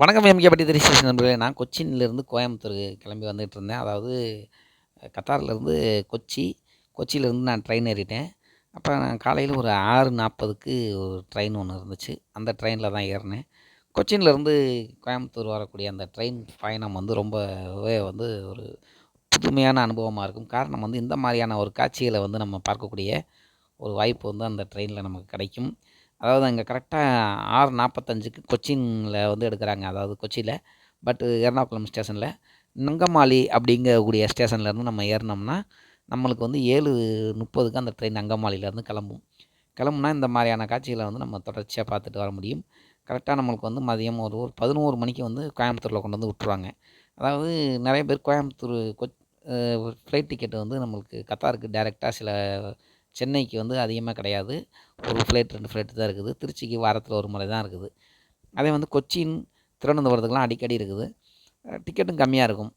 வணக்கம் எம்கேபட்டி three station நண்பர்களே. நான் கொச்சின்லேருந்து கோயம்புத்தூர் கிளம்பி வந்துகிட்டு இருந்தேன் அதாவது கத்தார்லேருந்து கொச்சி கொச்சியிலேருந்து நான் ட்ரெயின் ஏறிட்டேன். அப்போ நான் காலையில் ஒரு ஆறு நாற்பதுக்கு ஒரு ட்ரெயின் ஒன்று இருந்துச்சு. அந்த ட்ரெயினில் தான் ஏறினேன். கொச்சின்லேருந்து கோயம்புத்தூர் வரக்கூடிய அந்த ட்ரெயின் பயணம் வந்து ரொம்பவே வந்து ஒரு புதுமையான அனுபவமாக இருக்கும். காரணம் வந்து இந்த மாதிரியான ஒரு காட்சிகளை வந்து நம்ம பார்க்கக்கூடிய ஒரு வாய்ப்பு வந்து அந்த ட்ரெயினில் நமக்கு கிடைக்கும். அதாவது அங்கே கரெக்டாக ஆறு நாற்பத்தஞ்சுக்கு கொச்சினில் வந்து எடுக்கிறாங்க. அதாவது கொச்சியில் பட்டு எர்ணாகுளம் ஸ்டேஷனில் நங்கமாலி அப்படிங்கக்கூடிய ஸ்டேஷன்லேருந்து நம்ம ஏறினோம்னா நம்மளுக்கு வந்து ஏழு முப்பதுக்கு அந்த ட்ரெயின் அங்கமாலியிலேருந்து கிளம்பும். கிளம்புனா இந்த மாதிரியான காட்சிகளை வந்து நம்ம தொடர்ச்சியாக பார்த்துட்டு வர முடியும். கரெக்டாக நம்மளுக்கு வந்து மதியம் ஒரு ஒரு பதினோரு மணிக்கு வந்து கோயம்புத்தூரில் கொண்டு வந்து விட்ருவாங்க அதாவது நிறைய பேர் கோயம்புத்தூர் கொ ஃப்ளைட் டிக்கெட்டு வந்து நம்மளுக்கு கத்தாருக்கு டேரெக்டாக சில சென்னைக்கு வந்து அதிகமாக கிடையாது. ஒரு ஃப்ளைட் ரெண்டு ஃப்ளைட்டு தான் இருக்குது. திருச்சிக்கு வாரத்தில் ஒரு முறை தான் இருக்குது. அதே வந்து கொச்சின் திருவனந்தபுரத்துக்குலாம் அடிக்கடி இருக்குது. டிக்கெட்டும் கம்மியாக இருக்கும்.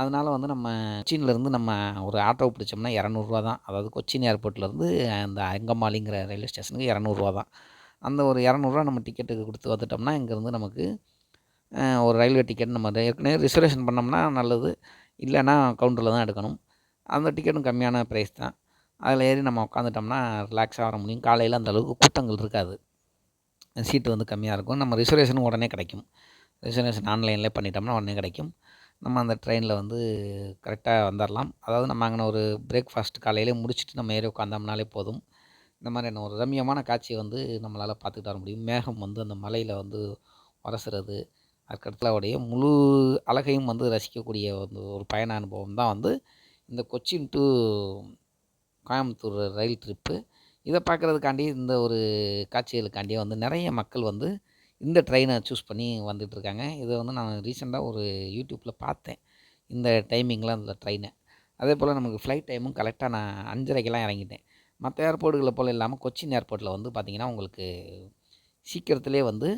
அதனால் வந்து நம்ம கொச்சின்லேருந்து நம்ம ஒரு ஆட்டோ பிடிச்சோம்னா இரநூறுவா தான். அதாவது கொச்சின் ஏர்போர்ட்லேருந்து அந்த அங்கமாலிங்கிற ரயில்வே ஸ்டேஷனுக்கு இரநூறுவா தான். அந்த ஒரு இரநூறுவா நம்ம டிக்கெட்டுக்கு கொடுத்து வந்துட்டோம்னா இங்கேருந்து நமக்கு ஒரு ரயில்வே டிக்கெட் நம்ம ஏற்கனவே ரிசர்வேஷன் பண்ணோம்னா நல்லது. இல்லைன்னா கவுண்டரில் தான் எடுக்கணும். அந்த டிக்கெட்டும் கம்மியான ப்ரைஸ் தான். அதில் ஏறி நம்ம உட்காந்துட்டோம்னா ரிலாக்ஸாக வர முடியும். காலையில் அந்தளவுக்கு கூட்டங்கள் இருக்காது. சீட்டு வந்து கம்மியாக இருக்கும். நம்ம ரிசர்வேஷனும் உடனே கிடைக்கும். ரிசர்வேஷன் ஆன்லைனில் பண்ணிட்டோம்னா உடனே கிடைக்கும். நம்ம அந்த ட்ரெயினில் வந்து கரெக்டாக வந்துடலாம் அதாவது நம்ம அங்கே ஒரு பிரேக்ஃபாஸ்ட் காலையிலே முடிச்சுட்டு நம்ம ஏறி உட்காந்தோம்னாலே போதும். இந்த மாதிரியான ஒரு ரம்மியமான காட்சியை வந்து நம்மளால் பார்த்துக்கிட்டு வர முடியும். மேகம் வந்து அந்த மலையில் வந்து உரசுறது அதுக்கடுத்தலாவுடைய முழு அழகையும் வந்து ரசிக்கக்கூடிய வந்து ஒரு பயண அனுபவம் தான் வந்து இந்த Cochin to Coimbatore rail trip. இதை பார்க்குறதுக்காண்டி இந்த ஒரு காட்சிகளுக்காண்டி வந்து நிறைய மக்கள் வந்து இந்த ட்ரெயினை சூஸ் பண்ணி வந்துட்டுருக்காங்க. இதை வந்து நான் ரீசெண்டாக ஒரு யூடியூப்பில் பார்த்தேன். இந்த டைமிங்கில் அந்த ட்ரெயினை. அதே போல் நமக்கு ஃப்ளைட் டைமும் கரெக்டாக நான் அஞ்சரைக்கெல்லாம் இறங்கிட்டேன். மற்ற ஏர்போர்ட்டுகளை போல் இல்லாமல் கொச்சின் ஏர்போர்ட்டில் வந்து பார்த்திங்கன்னா உங்களுக்கு சீக்கிரத்துலேயே வந்து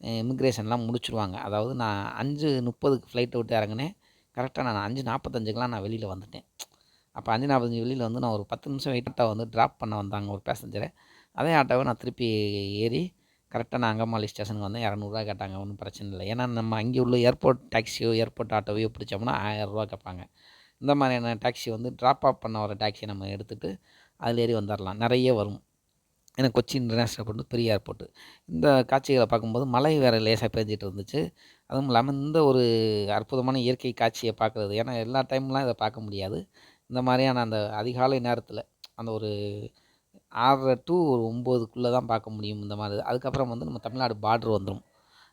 இமிக்ரேஷன்லாம் முடிச்சுருவாங்க. அதாவது நான் அஞ்சு முப்பதுக்கு ஃப்ளைட்டை விட்டு இறங்கினேன். கரெக்டாக நான் அஞ்சு நாற்பத்தஞ்சுக்கெலாம் நான் வெளியில் வந்துட்டேன். அப்போ அஞ்சு நாற்பத்தஞ்சு வெளியில் வந்து நான் ஒரு பத்து நிமிஷம் வெயிட் வந்து ட்ராப் பண்ண வந்தாங்க ஒரு பேசஞ்சரை அதே ஆட்டோவை நான் திருப்பி ஏறி கரெக்டாக நான் அங்கமாலி ஸ்டேஷனுக்கு வந்தேன். இரநூறுவா கேட்டாங்க ஒன்றும் பிரச்சனை இல்லை. ஏன்னா நம்ம அங்கே உள்ள ஏர்போர்ட் டாக்ஸியோ ஏர்போர்ட் ஆட்டோவையோ பிடிச்சோம்னா ஆயிரரூவா கேட்பாங்க. இந்த மாதிரியான டாக்ஸி வந்து ட்ராப் ஆஃப் பண்ண வர டாக்ஸியை நம்ம எடுத்துகிட்டு அதில் ஏறி வந்துடலாம் நிறைய வரும். ஏன்னா கொச்சி இன்டர்நேஷ்னல் ஏர்போர்ட் பெரிய ஏர்போர்ட்டு இந்த காட்சிகளை பார்க்கும்போது மழை வேறு லேசாக பெஞ்சிட்டு இருந்துச்சு. அதுவும் இல்லாமல் இந்த ஒரு அற்புதமான இயற்கை காட்சியை பார்க்குறது. ஏன்னா எல்லா டைம்லாம் இதை பார்க்க முடியாது. இந்த மாதிரியான அந்த அதிகாலை நேரத்தில் அந்த ஒரு ஆறரை டு ஒரு ஒம்போதுக்குள்ளே தான் பார்க்க முடியும் இந்த மாதிரி. அதுக்கப்புறம் வந்து நம்ம தமிழ்நாடு பார்ட்ரு வந்துடும்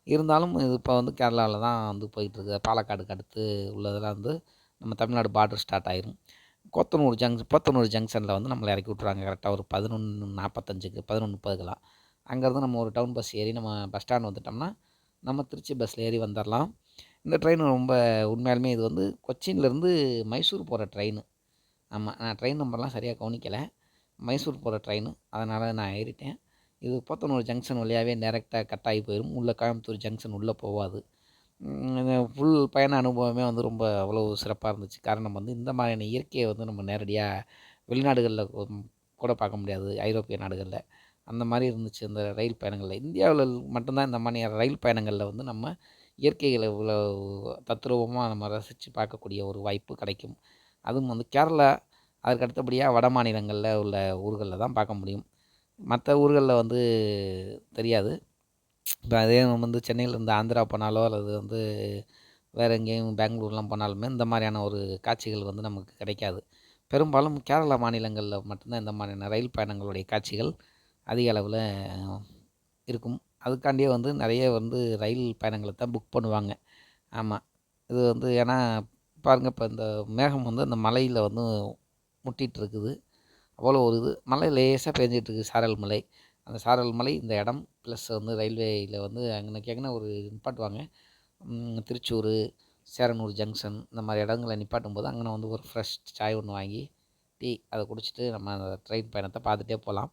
இருந்தாலும் இது இப்போ வந்து கேரளாவில் தான் வந்து போயிட்டுருக்கு. பாலக்காடுக்கு அடுத்து உள்ளதெல்லாம் வந்து நம்ம தமிழ்நாடு பார்டர் ஸ்டார்ட் ஆயிரும். கொத்தனூர் ஜங்ஷன் கொத்தனூர் ஜங்ஷனில் வந்து நம்மளை இறக்கி விட்ருவாங்க கரெக்டாக ஒரு பதினொன்று நாற்பத்தஞ்சுக்கு பதினொன்று முப்பதுக்கெல்லாம். அங்கேருந்து நம்ம ஒரு டவுன் பஸ் ஏறி நம்ம பஸ் ஸ்டாண்ட் வந்துட்டோம்னா நம்ம திருச்சி பஸ்ஸில் ஏறி வந்துடலாம் இந்த ட்ரெயின் ரொம்ப உண்மையாலுமே இது வந்து கொச்சின்லேருந்து மைசூர் போகிற ட்ரெயின் ஆமாம் நான் ட்ரெயின் நம்பர்லாம் சரியாக கவனிக்கலை. மைசூர் போகிற ட்ரெயின் அதனால் நான் ஏறிட்டேன். இது போத்தனூர் ஜங்ஷன் வழியாகவே டேரெக்டாக கட் ஆகி போயிடும் உள்ளே கோயம்புத்தூர் ஜங்ஷன் உள்ளே போகாது. ஃபுல் பயண அனுபவமே வந்து ரொம்ப அவ்வளோ சிறப்பாக இருந்துச்சு. காரணம் வந்து இந்த மாதிரியான இயற்கையை வந்து நம்ம நேரடியாக வெளிநாடுகளில் கூட பார்க்க முடியாது. ஐரோப்பிய நாடுகளில். அந்த மாதிரி இருந்துச்சு இந்த ரயில் பயணங்களில். இந்தியாவில் மட்டும்தான் இந்த மாதிரியான ரயில் பயணங்களில் வந்து நம்ம இயற்கைகளை இவ்வளோ தத்ரூபமாக நம்ம ரசித்து பார்க்கக்கூடிய ஒரு வாய்ப்பு கிடைக்கும். அதுவும் வந்து கேரளா அதுக்கு அடுத்தபடியாக வட மாநிலங்களில் உள்ள ஊர்களில் தான் பார்க்க முடியும். மற்ற ஊர்களில் வந்து தெரியாது. இப்போ அதே வந்து சென்னையிலேருந்து ஆந்திரா போனாலோ அல்லது வந்து வேறு எங்கேயும் பெங்களூர்லாம் போனாலுமே இந்த மாதிரியான ஒரு காட்சிகள் வந்து நமக்கு கிடைக்காது. பெரும்பாலும் கேரளா மாநிலங்களில் மட்டும்தான் இந்த மாதிரியான ரயில் பயணங்களுடைய காட்சிகள் அதிக அளவில் இருக்கும். அதுக்காண்டியே வந்து நிறைய வந்து ரயில் பயணங்களை தான் புக் பண்ணுவாங்க. ஆமாம் இது வந்து ஏன்னா பாருங்கள் இப்போ இந்த மேகம் வந்து அந்த மலையில் வந்து முட்டிகிட்டு இருக்குது அவ்வளோ ஒரு இது. மலை லேசாக பேஞ்சிகிட்ருக்கு சாரல் மலை. அந்த சாரல் மலை இந்த இடம் ப்ளஸ் வந்து ரயில்வேயில் வந்து அங்கே எங்கன்னா ஒரு நிப்பாட்டுவாங்க. திருச்சூர் சேரனூர் ஜங்ஷன் இந்த மாதிரி இடங்களை நிப்பாட்டும் போது அங்கே வந்து ஒரு ஃப்ரெஷ் சாய் ஒன்று வாங்கி டீ அதை குடிச்சிட்டு நம்ம அந்த ட்ரெயின் பயணத்தை பார்த்துட்டே போகலாம்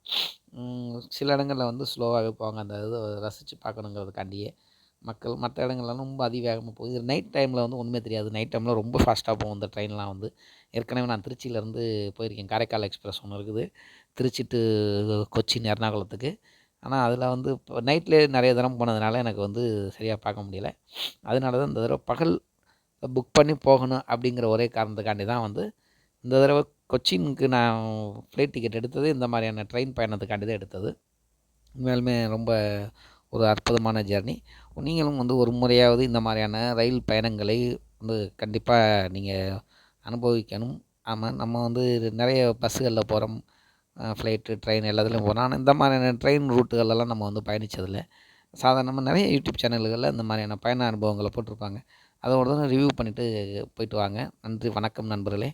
சில இடங்களில் வந்து ஸ்லோவாகவே போவாங்க. அந்த இது ரசித்து பார்க்கணுங்கிறதுக்காண்டியே மக்கள் மற்ற இடங்கள்லாம் ரொம்ப அதிவேகமாக போகுது. இது நைட் டைமில் வந்து ஒன்றுமே தெரியாது. நைட் டைமில் ரொம்ப ஃபாஸ்ட்டாக போகும். இந்த ட்ரெயின்லாம் வந்து. ஏற்கனவே நான் திருச்சியிலேருந்து போயிருக்கேன். காரைக்கால் எக்ஸ்பிரஸ் ஒன்று இருக்குது. திருச்சி டு கொச்சின் எர்ணாகுளத்துக்கு. ஆனால் அதில் வந்து இப்போ நைட்லேயே நிறைய தரம் போனதுனால எனக்கு வந்து சரியாக பார்க்க முடியல. அதனால தான் இந்த தடவை பகல் புக் பண்ணி போகணும் அப்படிங்கிற ஒரே காரணத்துக்காண்டி தான் வந்து இந்த தடவை கொச்சினுக்கு நான் ஃப்ளைட் டிக்கெட் எடுத்தது. இந்த மாதிரியான ட்ரெயின் பயணத்துக்காண்டி தான் எடுத்தது. உண்மையாலுமே ரொம்ப ஒரு அற்புதமான ஜேர்னி நீங்களும் வந்து ஒரு முறையாவது இந்த மாதிரியான ரயில் பயணங்களை வந்து கண்டிப்பாக நீங்கள் அனுபவிக்கணும். ஆமாம் நம்ம வந்து நிறைய பஸ்ஸுகளில் போகிறோம் ஃப்ளைட்டு ட்ரெயின் எல்லாத்துலேயும் போகிறோம் ஆனால் இந்த மாதிரியான ட்ரெயின் ரூட்டுகளெல்லாம் நம்ம வந்து பயணித்ததில்லை சாதாரணமாக நிறைய யூடியூப் சேனல்களில் இந்த மாதிரியான பயண அனுபவங்களை போட்டிருப்பாங்க. அதை ஒரு தடவை ரிவ்யூ பண்ணிவிட்டு போயிட்டு வாங்க. நன்றி வணக்கம் நண்பர்களே.